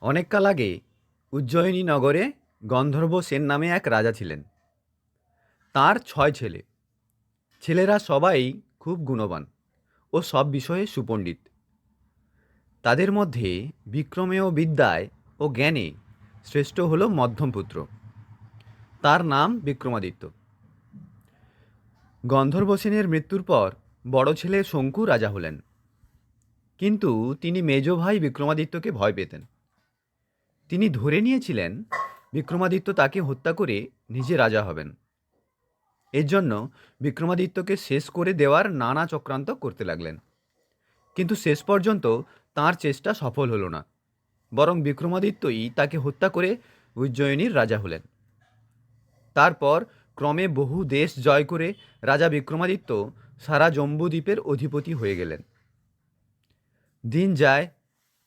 অনেককাল আগে উজ্জয়িনী নগরে গন্ধর্ব সেন নামে এক রাজা ছিলেন। তার ছয় ছেলে। ছেলেরা সবাই খুব গুণবান ও সব বিষয়ে সুপণ্ডিত। তাদের মধ্যে বিক্রমেয় বিদ্যায় ও জ্ঞানে শ্রেষ্ঠ হল মধ্যম পুত্র। তার নাম বিক্রমাদিত্য। গন্ধর্ব সেনের মৃত্যুর পর বড় ছেলে শঙ্কু রাজা হলেন। কিন্তু তিনি মেজ ভাই বিক্রমাদিত্যকে ভয় পেতেন। তিনি ধরে নিয়েছিলেন, বিক্রমাদিত্য তাকে হত্যা করে নিজে রাজা হবেন। এর জন্য বিক্রমাদিত্যকে শেষ করে দেওয়ার নানা চক্রান্ত করতে লাগলেন। কিন্তু শেষ পর্যন্ত তার চেষ্টা সফল হলো না, বরং বিক্রমাদিত্যই তাকে হত্যা করে উজ্জয়িনীর রাজা হলেন। তারপর ক্রমে বহু দেশ জয় করে রাজা বিক্রমাদিত্য সারা জম্বুদ্বীপের অধিপতি হয়ে গেলেন। দিন যায়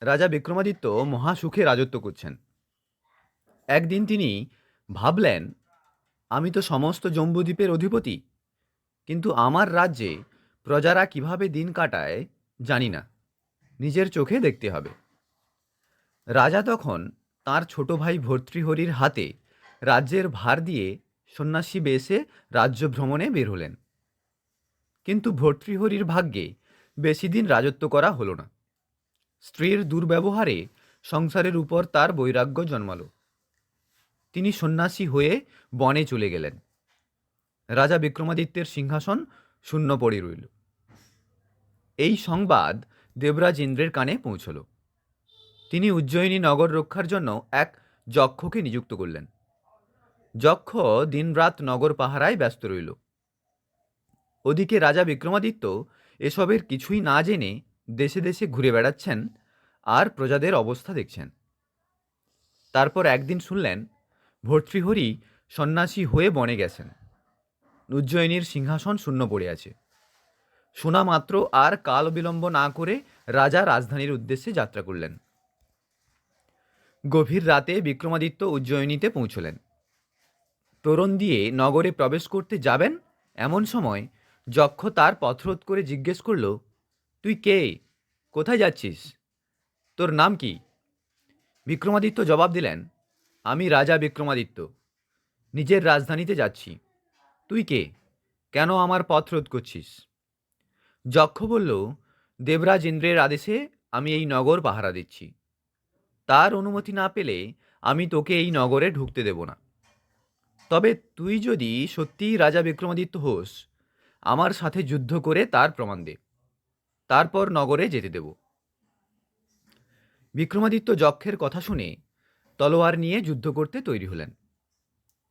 রাজা বিক্রমাদিত্য মহাসুখে রাজত্ব করছেন। একদিন তিনি ভাবলেন, আমি তো সমস্ত জম্বুদ্বীপের অধিপতি, কিন্তু আমার রাজ্যে প্রজারা কীভাবে দিন কাটায় জানি না। নিজের চোখে দেখতে হবে। রাজা তখন তার ছোট ভাই ভর্তৃহরির হাতে রাজ্যের ভার দিয়ে সন্ন্যাসী বেশে রাজ্য ভ্রমণে বের হলেন। কিন্তু ভর্তৃহরির ভাগ্যে বেশি দিন রাজত্ব করা হলো না। স্ত্রীর দুর্ব্যবহারে সংসারের উপর তার বৈরাগ্য জন্মালো। তিনি সন্ন্যাসী হয়ে বনে চলে গেলেন। রাজা বিক্রমাদিত্যের সিংহাসন শূন্য পড়ে রইল। এই সংবাদ দেবরাজ ইন্দ্রের কানে পৌঁছল। তিনি উজ্জয়িনী নগর রক্ষার জন্য এক যক্ষকে নিযুক্ত করলেন। যক্ষ দিনরাত নগর পাহারায় ব্যস্ত রইল। ওদিকে রাজা বিক্রমাদিত্য এসবের কিছুই না জেনে দেশে দেশে ঘুরে বেড়াচ্ছেন আর প্রজাদের অবস্থা দেখছেন। তারপর একদিন শুনলেন ভর্তৃহরি সন্ন্যাসী হয়ে বনে গেছেন। উজ্জয়িনীর সিংহাসন শূন্য পড়ে আছে। শোনা মাত্র আর কাল বিলম্ব না করে রাজা রাজধানীর উদ্দেশ্যে যাত্রা করলেন। গভীর রাতে বিক্রমাদিত্য উজ্জয়িনীতে পৌঁছলেন। তোরণ দিয়ে নগরে প্রবেশ করতে যাবেন এমন সময় যক্ষ তার পথরোধ করে জিজ্ঞেস করল তুই কে? কোথায় যাচ্ছিস? তোর নাম কি? বিক্রমাদিত্য জবাব দিলেন, আমি রাজা বিক্রমাদিত্য। নিজের রাজধানীতে যাচ্ছি। তুই কে? কেন আমার পথ রোধ করছিস? যক্ষ বলল, দেবরাজ ইন্দ্রের আদেশে আমি এই নগর পাহারা দিচ্ছি। তার অনুমতি না পেলে আমি তোকে এই নগরে ঢুকতে দেব না। তবে তুই যদি সত্যিই রাজা বিক্রমাদিত্য হোস, আমার সাথে যুদ্ধ করে তার প্রমাণ দে। তারপর নগরে যেতে দেব। বিক্রমাদিত্য যক্ষের কথা শুনে তলোয়ার নিয়ে যুদ্ধ করতে তৈরি হলেন।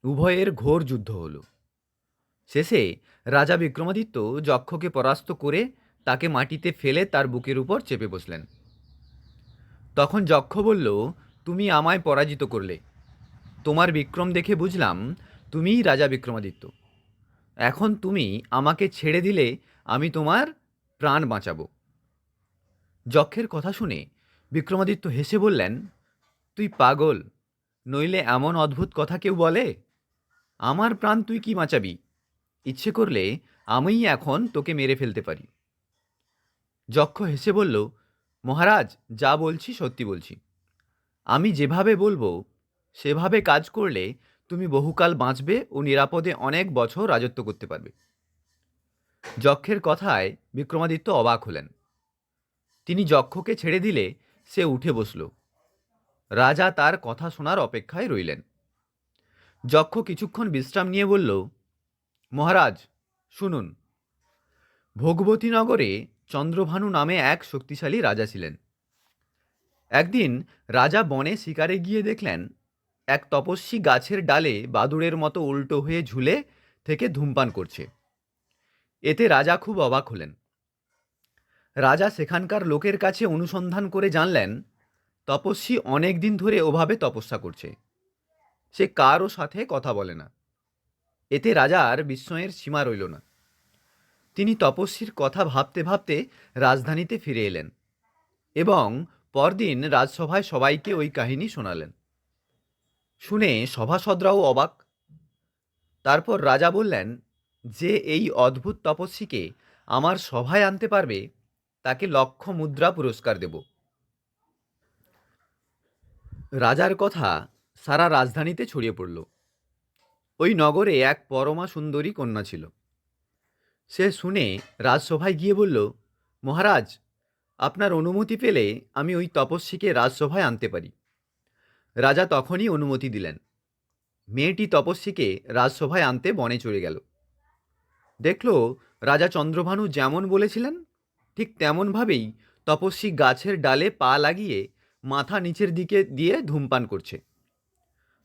উভয়ের ঘোর যুদ্ধ হল। শেষে রাজা বিক্রমাদিত্য যক্ষকে পরাস্ত করে তাকে মাটিতে ফেলে তার বুকের উপর চেপে বসলেন। তখন যক্ষ বলল, তুমি আমায় পরাজিত করলে। তোমার বিক্রম দেখে বুঝলাম তুমিই রাজা বিক্রমাদিত্য। এখন তুমি আমাকে ছেড়ে দিলে আমি তোমার প্রাণ বাঁচাবো। যক্ষের কথা শুনে বিক্রমাদিত্য হেসে বললেন, তুই পাগল, নইলে এমন অদ্ভুত কথা কেউ বলে? আমার প্রাণ তুই কি বাঁচাবি? ইচ্ছে করলে আমিই এখন তোকে মেরে ফেলতে পারি। যক্ষ হেসে বলল, মহারাজ, যা বলছি সত্যি বলছি। আমি যেভাবে বলব, সেভাবে কাজ করলে তুমি বহুকাল বাঁচবে ও নিরাপদে অনেক বছর রাজত্ব করতে পারবে। যক্ষের কথায় বিক্রমাদিত্য অবাক হলেন। তিনি যক্ষকে ছেড়ে দিলে সে উঠে বসল। রাজা তার কথা শোনার অপেক্ষায় রইলেন। যক্ষ কিছুক্ষণ বিশ্রাম নিয়ে বলল, মহারাজ, শুনুন। ভোগবতী নগরে চন্দ্রভানু নামে এক শক্তিশালী রাজা ছিলেন। একদিন রাজা বনে শিকারে গিয়ে দেখলেন, এক তপস্বী গাছের ডালে বাদুড়ের মতো উল্টো হয়ে ঝুলে থেকে ধূমপান করছে। এতে রাজা খুব অবাক হলেন। রাজা সেখানকার লোকের কাছে অনুসন্ধান করে জানলেন, তপস্বী অনেক দিন ধরে ওভাবে তপস্যা করছে। সে কারও সাথে কথা বলে না। এতে রাজার বিস্ময়ের সীমা রইল না। তিনি তপস্বীর কথা ভাবতে ভাবতে রাজধানীতে ফিরে এলেন এবং পরদিন রাজসভায় সবাইকে ওই কাহিনী শোনালেন। শুনে সভাসদরাও অবাক। তারপর রাজা বললেন যে এই অদ্ভুত তপস্বীকে আমার সভায় আনতে পারবে, তাকে লক্ষ মুদ্রা পুরস্কার দেব। রাজার কথা সারা রাজধানীতে ছড়িয়ে পড়ল। ওই নগরে এক পরমা সুন্দরী কন্যা ছিল। সে শুনে রাজসভায় গিয়ে বলল, মহারাজ, আপনার অনুমতি পেলে আমি ওই তপস্বীকে রাজসভায় আনতে পারি। রাজা তখনই অনুমতি দিলেন। মেয়েটি তপস্বীকে রাজসভায় আনতে বনে চলে গেল। দেখল রাজা চন্দ্রভানু যেমন বলেছিলেন, ঠিক তেমনভাবেই তপস্বী গাছের ডালে পা লাগিয়ে মাথা নিচের দিকে দিয়ে ধূমপান করছে।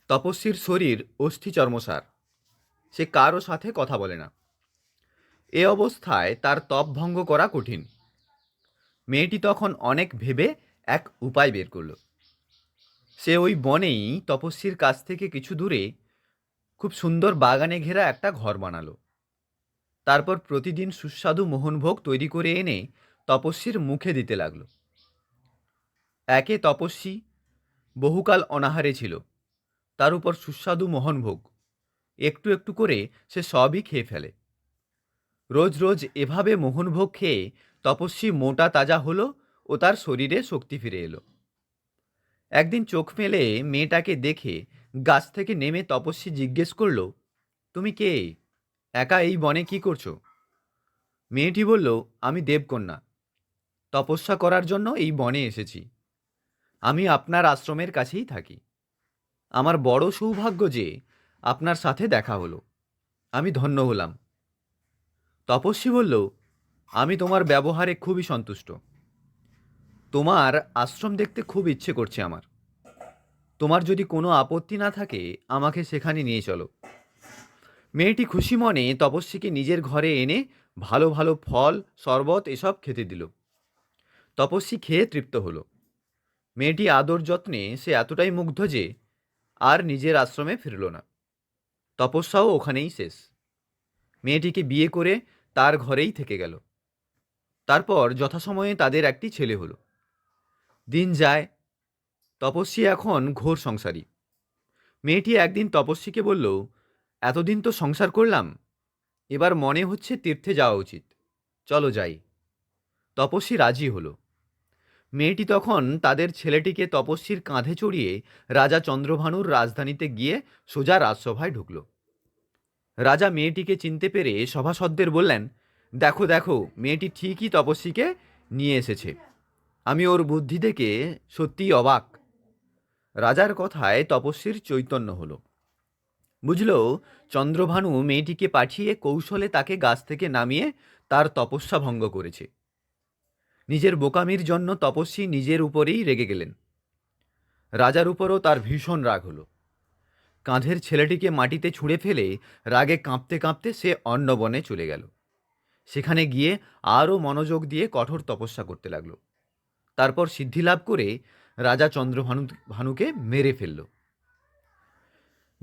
তপস্বীর শরীর অস্থি চর্মসার, সে কারও সাথে কথা বলে না। এ অবস্থায় তার তপ ভঙ্গ করা কঠিন। মেয়েটি তখন অনেক ভেবে এক উপায় বের করল। সে ওই বনেই তপস্বীর কাছ থেকে কিছু দূরে খুব সুন্দর বাগানে ঘেরা একটা ঘর বানালো। তারপর প্রতিদিন সুস্বাদু মোহনভোগ তৈরি করে এনে তপস্বীর মুখে দিতে লাগল। একে তপস্বী বহুকাল অনাহারে ছিল। তার উপর সুস্বাদু মোহনভোগ। একটু একটু করে সে সবই খেয়ে ফেলে। রোজ রোজ এভাবে মোহনভোগ খেয়ে তপস্বী মোটা তাজা হলো ও তার শরীরে শক্তি ফিরে এলো। একদিন চোখ মেলে মেয়েটাকে দেখে গাছ থেকে নেমে তপস্বী জিজ্ঞেস করল, তুমি কে? একা এই বনে কি করছ? মেয়েটি বলল, আমি দেবকন্যা। তপস্যা করার জন্য এই বনে এসেছি। আমি আপনার আশ্রমের কাছেই থাকি। আমার বড় সৌভাগ্য যে আপনার সাথে দেখা হলো। আমি ধন্য হলাম। তপস্বী বলল, আমি তোমার ব্যবহারে খুবই সন্তুষ্ট। তোমার আশ্রম দেখতে খুব ইচ্ছে করছে আমার। তোমার যদি কোনো আপত্তি না থাকে, আমাকে সেখানে নিয়ে চলো। মেয়েটি খুশি মনে তপস্বীকে নিজের ঘরে এনে ভালো ভালো ফল, শরবত এসব খেতে দিল। তপস্বী খেয়ে তৃপ্ত হলো। মেয়েটি আদর যত্নে সে এতটাই মুগ্ধ যে আর নিজের আশ্রমে ফিরল না। তপস্যাও ওখানেই শেষ। মেয়েটিকে বিয়ে করে তার ঘরেই থেকে গেল। তারপর যথাসময়ে তাদের একটি ছেলে হলো। দিন যায়, তপস্বী এখন ঘোর সংসারী। মেয়েটি একদিন তপস্বীকে বলল এতদিন তো সংসার করলাম, এবার মনে হচ্ছে তীর্থে যাওয়া উচিত। চলো যাই। তপস্বী রাজি হলো। মেয়েটি তখন তাদের ছেলেটিকে তপস্বীর কাঁধে চড়িয়ে রাজা চন্দ্রভানুর রাজধানীতে গিয়ে সোজা রাজসভায় ঢুকল। রাজা মেয়েটিকে চিনতে পেরে সভাসদদের বললেন, দেখো দেখো, মেয়েটি ঠিকই তপস্বীকে নিয়ে এসেছে। আমি ওর বুদ্ধি দেখে সত্যিই অবাক। রাজার কথায় তপস্বীর চৈতন্য হলো। বুঝল, চন্দ্রভানু মেয়েটিকে পাঠিয়ে কৌশলে তাকে গাছ থেকে নামিয়ে তার তপস্যা ভঙ্গ করেছে। নিজের বোকামির জন্য তপস্বী নিজের উপরেই রেগে গেলেন। রাজার উপরও তার ভীষণ রাগ হলো। কাঁধের ছেলেটিকে মাটিতে ছুঁড়ে ফেলে রাগে কাঁপতে কাঁপতে সে অন্নবনে চলে গেল। সেখানে গিয়ে আরও মনোযোগ দিয়ে কঠোর তপস্যা করতে লাগল। তারপর সিদ্ধি লাভ করে রাজা চন্দ্রভানু ভানুকে মেরে ফেলল।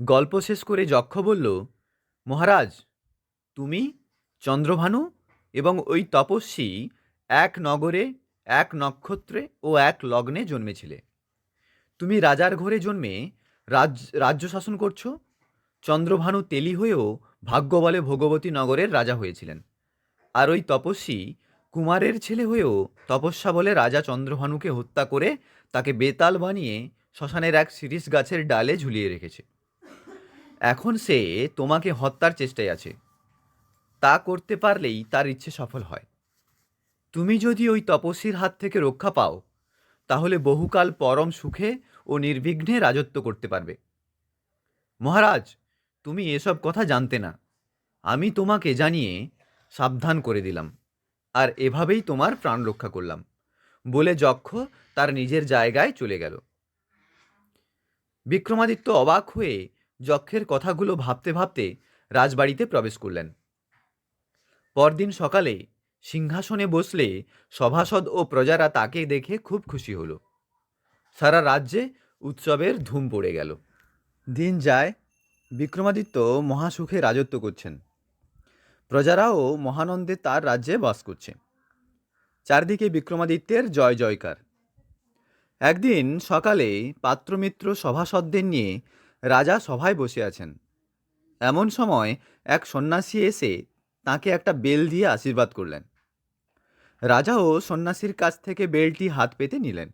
গল্প শেষ করে যক্ষ বলল, মহারাজ, তুমি, চন্দ্রভানু এবং ওই তপস্বী এক নগরে, এক নক্ষত্রে ও এক লগ্নে জন্মেছিলে। তুমি রাজার ঘরে জন্মে রাজ, রাজ্য শাসন করছ। চন্দ্রভানু তেলি হয়েও ভাগ্য বলে ভোগবতী নগরের রাজা হয়েছিলেন। আর ওই তপস্বী কুমারের ছেলে হয়েও তপস্যা বলে রাজা চন্দ্রভানুকে হত্যা করে তাকে বেতাল বানিয়ে শ্মশানের এক শিরিষ গাছের ডালে ঝুলিয়ে রেখেছে। এখন সে তোমাকে হত্যার চেষ্টায় আছে। তা করতে পারলেই তার ইচ্ছে সফল হয়। তুমি যদি ওই তপস্বীর হাত থেকে রক্ষা পাও, তাহলে বহুকাল পরম সুখে ও নির্বিঘ্নে রাজত্ব করতে পারবে। মহারাজ, তুমি এসব কথা জানতে না। আমি তোমাকে জানিয়ে সাবধান করে দিলাম আর এভাবেই তোমার প্রাণ রক্ষা করলাম বলে যক্ষ তার নিজের জায়গায় চলে গেল। বিক্রমাদিত্য অবাক হয়ে যক্ষের কথাগুলো ভাবতে ভাবতে রাজবাড়িতে প্রবেশ করলেন। পরদিন সকালে সিংহাসনে বসলে সভাসদ ও প্রজারা তাকে দেখে খুব খুশি হলো। সারা রাজ্যে উৎসবের ধুম পড়ে গেল। দিন যায়, বিক্রমাদিত্য মহাসুখে রাজত্ব করছেন। প্রজারাও মহানন্দে তার রাজ্যে বাস করছে। চারদিকে বিক্রমাদিত্যের জয় জয়কার। একদিন সকালে পাত্রমিত্র সভাসদদের নিয়ে রাজা সভায় বসে আছেন। এমন সময় এক সন্ন্যাসী এসে তাকে একটা বেল দিয়ে আশীর্বাদ করলেন। রাজাও সন্ন্যাসীর কাছ থেকে বেলটি হাত পেতে নিলেন।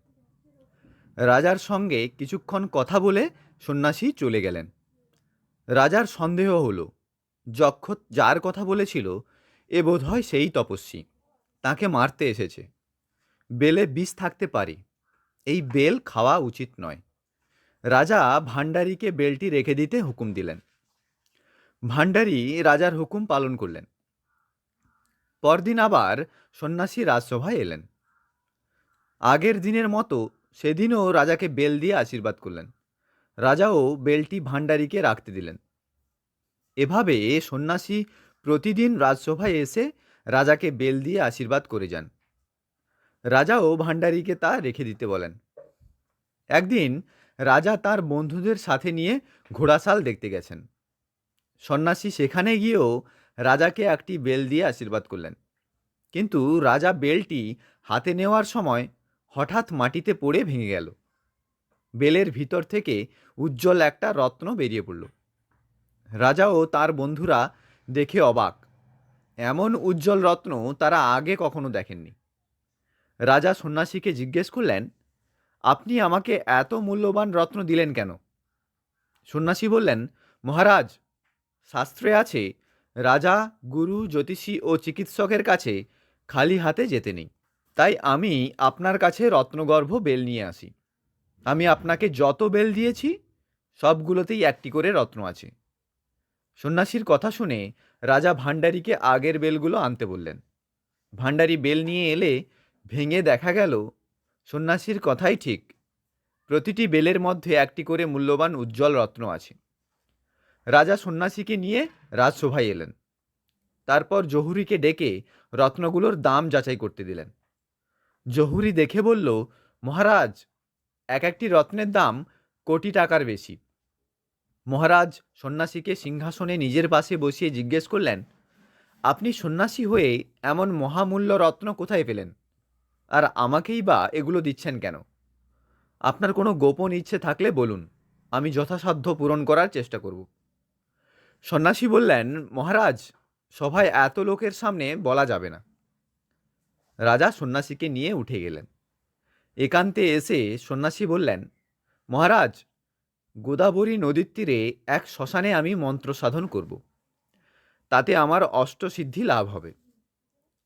রাজার সঙ্গে কিছুক্ষণ কথা বলে সন্ন্যাসী চলে গেলেন। রাজার সন্দেহ হলো যক্ষ যার কথা বলেছিল, এ বোধহয় সেই তপস্বী, তাকে মারতে এসেছে। বেলে বিষ থাকতে পারে, এই বেল খাওয়া উচিত নয়। রাজা ভাণ্ডারীকে বেলটি রেখে দিতে হুকুম দিলেন। ভাণ্ডারী রাজার হুকুম পালন করলেন। পরদিন আবার সন্ন্যাসী রাজসভায় এলেন। আগের দিনের মতো সেদিনও রাজাকে বেল দিয়ে আশীর্বাদ করলেন। রাজাও বেলটি ভাণ্ডারীকে রাখতে দিলেন। এভাবে সন্ন্যাসী প্রতিদিন রাজসভায় এসে রাজাকে বেল দিয়ে আশীর্বাদ করে যান। রাজাও ভাণ্ডারীকে তা রেখে দিতে বলেন। একদিন রাজা তার বন্ধুদের সাথে নিয়ে ঘোড়াশাল দেখতে গেছেন। সন্ন্যাসী সেখানে গিয়েও রাজাকে একটি বেল দিয়ে আশীর্বাদ করলেন। কিন্তু রাজা বেলটি হাতে নেওয়ার সময় হঠাৎ মাটিতে পড়ে ভেঙে গেল। বেলের ভিতর থেকে উজ্জ্বল একটা রত্ন বেরিয়ে পড়ল। রাজা ও তার বন্ধুরা দেখে অবাক। এমন উজ্জ্বল রত্ন তারা আগে কখনো দেখেননি। রাজা সন্ন্যাসীকে জিজ্ঞেস করলেন আপনি আমাকে এত মূল্যবান রত্ন দিলেন কেন? সন্ন্যাসী বললেন, মহারাজ, শাস্ত্রে আছে, রাজা, গুরু, জ্যোতিষী ও চিকিৎসকের কাছে খালি হাতে যেতে নেই। তাই আমি আপনার কাছে রত্নগর্ভ বেল নিয়ে আসি। আমি আপনাকে যত বেল দিয়েছি, সবগুলোতেই একটি করে রত্ন আছে। সন্ন্যাসীর কথা শুনে রাজা ভাণ্ডারীকে আগের বেলগুলো আনতে বললেন। ভাণ্ডারী বেল নিয়ে এলে ভেঙে দেখা গেল সন্ন্যাসীর কথাই ঠিক। প্রতিটি বেলের মধ্যে একটি করে মূল্যবান উজ্জ্বল রত্ন আছে। রাজা সন্ন্যাসীকে নিয়ে রাজসভায় এলেন। তারপর জহুরিকে ডেকে রত্নগুলোর দাম যাচাই করতে দিলেন। জহুরি দেখে বলল, মহারাজ, এক একটি রত্নের দাম কোটি টাকার বেশি। মহারাজ সন্ন্যাসীকে সিংহাসনে নিজের পাশে বসিয়ে জিজ্ঞেস করলেন, আপনি সন্ন্যাসী হয়ে এমন মহামূল্য রত্ন কোথায় পেলেন? আর আমাকেই বা এগুলো দিচ্ছেন কেন? আপনার কোনো গোপন ইচ্ছে থাকলে বলুন, আমি যথাসাধ্য পূরণ করার চেষ্টা করব। সন্ন্যাসী বললেন, মহারাজ, সভায় এত লোকের সামনে বলা যাবে না। রাজা সন্ন্যাসীকে নিয়ে উঠে গেলেন। একান্তে এসে সন্ন্যাসী বললেন, মহারাজ, গোদাবরী নদীর তীরে এক শ্মশানে আমি মন্ত্র সাধন করব। তাতে আমার অষ্টসিদ্ধি লাভ হবে।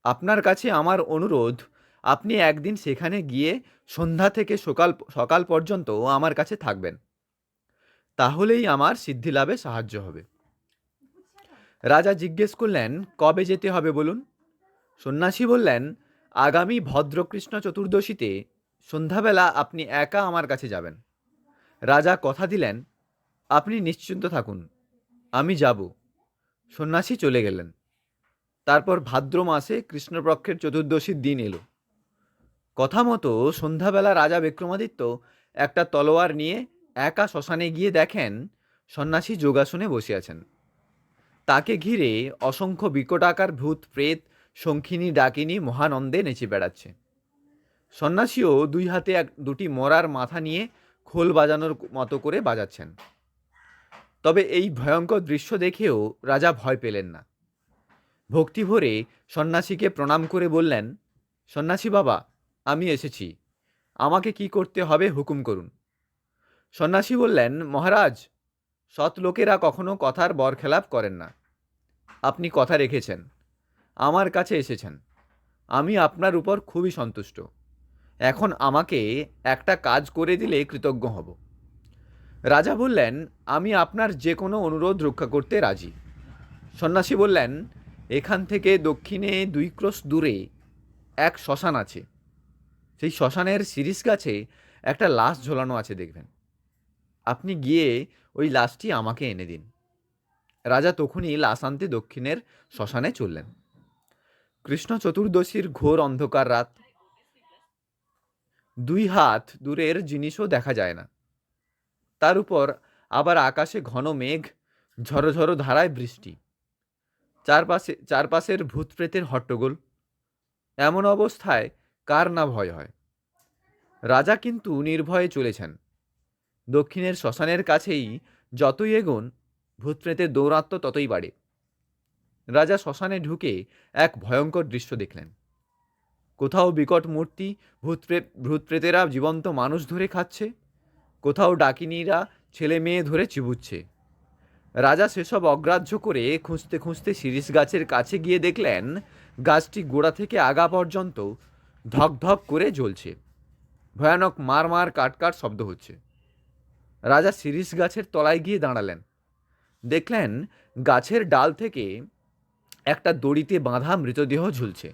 আপনার কাছে আমার অনুরোধ আপনি একদিন সেখানে গিয়ে সন্ধ্যা থেকে সকাল সকাল পর্যন্ত আমার কাছে থাকবেন। তাহলেই আমার সিদ্ধি লাভে সাহায্য হবে। রাজা জিজ্ঞেস করলেন, কবে যেতে হবে বলুন? সন্ন্যাসী বললেন, আগামী ভদ্রকৃষ্ণ চতুর্দশীতে সন্ধ্যাবেলা আপনি একা আমার কাছে যাবেন। রাজা কথা দিলেন, আপনি নিশ্চিন্ত থাকুন, আমি যাব। সন্ন্যাসী চলে গেলেন। তারপর ভাদ্র মাসে কৃষ্ণপক্ষের চতুর্দশীর দিন এলো। কথা মতো সন্ধ্যাবেলা রাজা বিক্রমাদিত্য একটা তলোয়ার নিয়ে একা শ্মশানে গিয়ে দেখেন সন্ন্যাসী যোগাসনে বসে আছেন। তাকে ঘিরে অসংখ্য বিকটাকার ভূত, প্রেত, শঙ্খিনী, ডাকিনী, মহানন্দে নেচে বেড়াচ্ছে। সন্ন্যাসীও দুই হাতে এক দুটি মরার মাথা নিয়ে খোল বাজানোর মতো করে বাজাচ্ছেন। তবে এই ভয়ঙ্কর দৃশ্য দেখেও রাজা ভয় পেলেন না। ভক্তি ভরে সন্ন্যাসীকে প্রণাম করে বললেন, সন্ন্যাসী বাবা আমি এসেছি। আমাকে কি করতে হবে হুকুম করুন। সন্ন্যাসী বললেন, মহারাজ, সৎ লোকেরা কখনো কথার বরখেলাপ করেন না। আপনি কথা রেখেছেন, আমার কাছে এসেছেন। আমি আপনার উপর খুবই সন্তুষ্ট। এখন আমাকে একটা কাজ করে দিলে কৃতজ্ঞ হব। রাজা বললেন, আমি আপনার যে কোনো অনুরোধ রক্ষা করতে রাজি। সন্ন্যাসী বললেন, এখান থেকে দক্ষিণে দুই ক্রোশ দূরে এক শ্মশান আছে। সেই শ্মশানের শিরিষ গাছে একটা লাশ ঝোলানো আছে দেখবেন। আপনি গিয়ে ওই লাশটি আমাকে এনে দিন। রাজা তখনই লাশ আনতে দক্ষিণের শ্মশানে চললেন। কৃষ্ণ চতুর্দশীর ঘোর অন্ধকার রাত। দুই হাত দূরের জিনিসও দেখা যায় না। তার উপর আবার আকাশে ঘন মেঘ ঝড়ো ধারায় বৃষ্টি। চারপাশে, চারপাশের ভূত প্রেতের হট্টগোল। এমন অবস্থায় কার না ভয় হয়? রাজা কিন্তু নির্ভয়ে চলেছেন। দক্ষিণের শ্মশানের কাছেই যতই এগোন ভূতপ্রেতের দৌরাত্ম ততই বাড়ে। রাজা শ্মশানে ঢুকে এক ভয়ঙ্কর দৃশ্য দেখলেন। কোথাও বিকট মূর্তি ভূত প্রেত ভূত প্রেতেরা জীবন্ত মানুষ ধরে খাচ্ছে, কোথাও ডাকিনীরা ছেলে মেয়ে ধরে চিবুচ্ছে। রাজা সেসব অগ্রাহ্য করে খুঁজতে খুঁজতে শিরিষ গাছের কাছে গিয়ে দেখলেন, গাছটি গোড়া থেকে আগা পর্যন্ত ধক ধক করে জ্বলছে। ভয়ানক মার মার কাট কাট শব্দ হচ্ছে। রাজা শিরিষ গাছের তলায় গিয়ে দাঁড়ালেন। দেখলেন গাছের ডাল থেকে একটা দড়িতে বাঁধা মৃতদেহ ঝুলছে।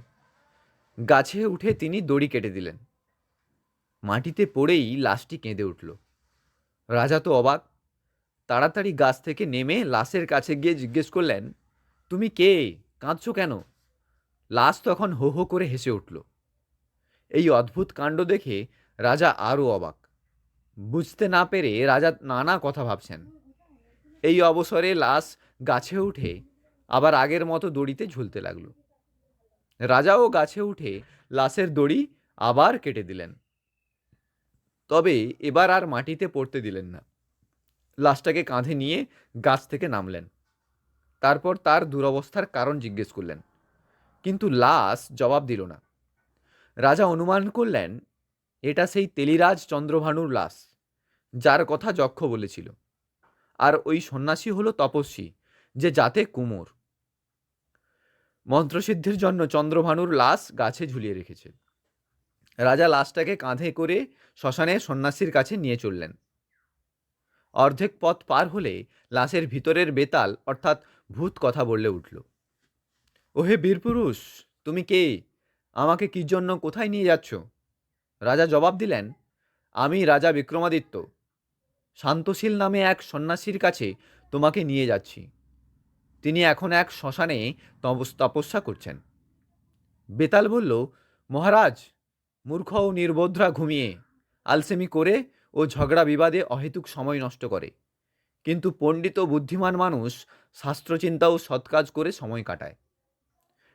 গাছে উঠে তিনি দড়ি কেটে দিলেন। মাটিতে পড়েই লাশটি কেঁদে উঠল। রাজা তো অবাক। তাড়াতাড়ি গাছ থেকে নেমে লাশের কাছে গিয়ে জিজ্ঞেস করলেন, তুমি কে? কাঁদছো কেন? লাশ তখন হো হো করে হেসে উঠল। এই অদ্ভুত কাণ্ড দেখে রাজা আরও অবাক। বুঝতে না পেরে রাজা নানা কথা ভাবছেন। এই অবসরে লাশ গাছে উঠে আবার আগের মতো দড়িতে ঝুলতে লাগল। রাজাও গাছে উঠে লাশের দড়ি আবার কেটে দিলেন। তবে এবার আর মাটিতে পড়তে দিলেন না। লাশটাকে কাঁধে নিয়ে গাছ থেকে নামলেন। তারপর তার দুরবস্থার কারণ জিজ্ঞেস করলেন। কিন্তু লাশ জবাব দিল না। রাজা অনুমান করলেন, এটা সেই তেলিরাজ চন্দ্রভানুর লাশ, যার কথা যক্ষ বলেছিল। আর ওই সন্ন্যাসী হলো তপস্বী, যে যাতে কুমোর। মন্ত্রসিদ্ধির জন্য চন্দ্রভানুর লাশ গাছে ঝুলিয়ে রেখেছে। রাজা লাশটাকে কাঁধে করে শ্মশানে সন্ন্যাসীর কাছে নিয়ে চললেন। অর্ধেক পথ পার হলে লাশের ভিতরের বেতাল, অর্থাৎ ভূত কথা বললে উঠল। ওহে বীরপুরুষ, তুমি কে? আমাকে কি জন্য কোথায় নিয়ে যাচ্ছ? রাজা জবাব দিলেন, আমি রাজা বিক্রমাদিত্য। শান্তশীল নামে এক সন্ন্যাসীর কাছে তোমাকে নিয়ে যাচ্ছি। তিনি এখন এক শ্মশানে তপস- তপস্যা করছেন। বেতাল বলল, মহারাজ, মূর্খ ও নির্বোধরা ঘুমিয়ে আলসেমি করে ও ঝগড়া বিবাদে অহেতুক সময় নষ্ট করে। কিন্তু পণ্ডিত ও বুদ্ধিমান মানুষ শাস্ত্রচিন্তা ও সৎকাজ করে সময় কাটায়।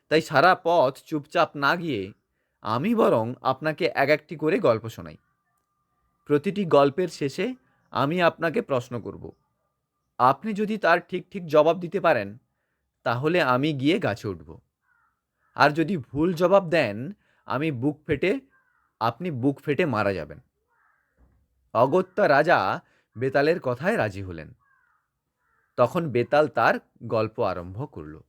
তাই সারা পথ চুপচাপ না গিয়ে আমি বরং আপনাকে এক একটি করে গল্প শোনাই। প্রতিটি গল্পের শেষে আমি আপনাকে প্রশ্ন করব। আপনি যদি তার ঠিক ঠিক জবাব দিতে পারেন, তাহলে আমি গিয়ে গাছে উঠব। আর যদি ভুল জবাব দেন, আমি বুক ফেটে, আপনি বুক ফেটে মারা যাবেন। অগত্যা রাজা বেতালের কথায় রাজি হলেন। তখন বেতাল তার গল্প আরম্ভ করল।